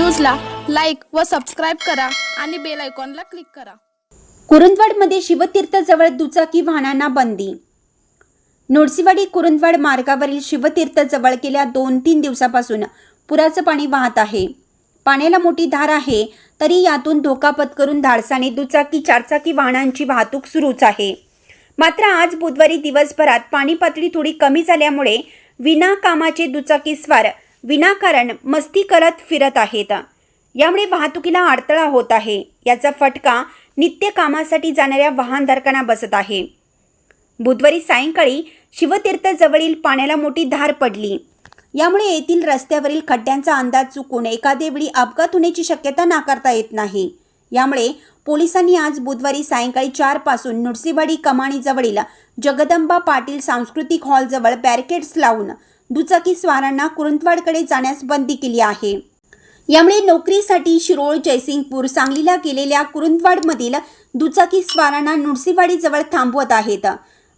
व सबस्क्राईब करा आणि बेल आयकॉनला क्लिक करा. कुरुंदवाडमध्ये शिवतीर्थजवळ दुचाकी वाहनांना बंदी. नोडसीवाडी कुरुंदवाड मार्गावरील शिवतीर्थजवळ गेल्या दोन तीन दिवसापासून पुराचं पाणी वाहत आहे. पाण्याला मोठी धार आहे तरी यातून धोका पत्करून धाडसाने दुचाकी चारचाकी वाहनांची वाहतूक सुरूच आहे. मात्र आज बुधवारी दिवसभरात पाणी पातळी थोडी कमी झाल्यामुळे विनाकामाचे दुचाकी स्वार विनाकारण मस्ती करत फिरत आहेत. यामुळे वाहतुकीला अडथळा होत आहे. याचा फटका नित्य कामासाठी जाणाऱ्या वाहनधारकांना बसत आहे. बुधवारी सायंकाळी शिवतीर्थजवळील पाण्याला मोठी धार पडली. यामुळे येथील रस्त्यावरील खड्ड्यांचा अंदाज चुकून एखाद्या वेळी अपघात होण्याची शक्यता नाकारता येत नाही. यामुळे पोलिसांनी आज बुधवारी सायंकाळी चारपासून पासून कमाणीजवळील जगदंबा पाटील सांस्कृतिक हॉलजवळ बॅरिकेड्स लावून दुचाकी स्वारांना कुरुंदवाडकडे जाण्यास बंदी केली आहे. यामुळे नोकरीसाठी शिरोळ जयसिंगपूर सांगलीला गेलेल्या कुरुंदवाडमधील दुचाकी स्वारांना नुडसीवाडीजवळ थांबवत आहेत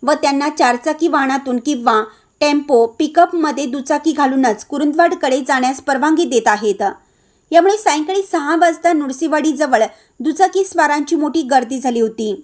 व त्यांना चारचाकी वाहनातून किंवा टेम्पो पिकअपमध्ये दुचाकी घालूनच कुरुंदवाडकडे जाण्यास परवानगी देत आहेत. यामुळे सायंकाळी सहा वाजता नुडसीवाडीजवळ दुचाकी स्वारांची मोठी गर्दी झाली होती.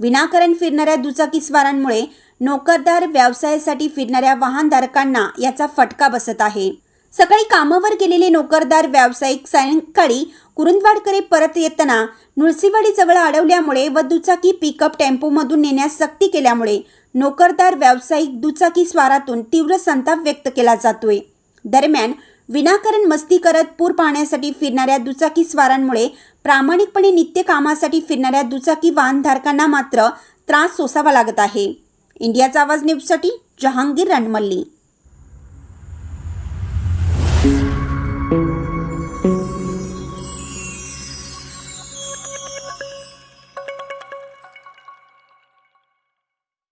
विनाकारण फिरणाऱ्या दुचाकी स्वारांमुळे नोकरदार व्यवसायासाठी फिरणाऱ्या वाहनधारकांना याचा फटका बसत आहे. सकाळी कामावर गेलेले नोकरदार व्यावसायिक सायंकाळी कुरुंदवाडकडे परत येताना नुळसीवाडीजवळ अडवल्यामुळे व दुचाकी पिकअप टेम्पोमधून नेण्यास सक्ती केल्यामुळे नोकरदार व्यावसायिक दुचाकी स्वारातून तीव्र संताप व्यक्त केला जातोय. दरम्यान विनाकारण मस्ती करत पूर पाहण्यासाठी फिरणाऱ्या दुचाकी स्वारांमुळे प्रामाणिकपणे नित्य कामासाठी फिरणाऱ्या दुचाकी वाहनधारकांना मात्र त्रास सोसावा लागत आहे. इंडियाचा आवाज न्यूजसाठी जहांगीर रणमल्ली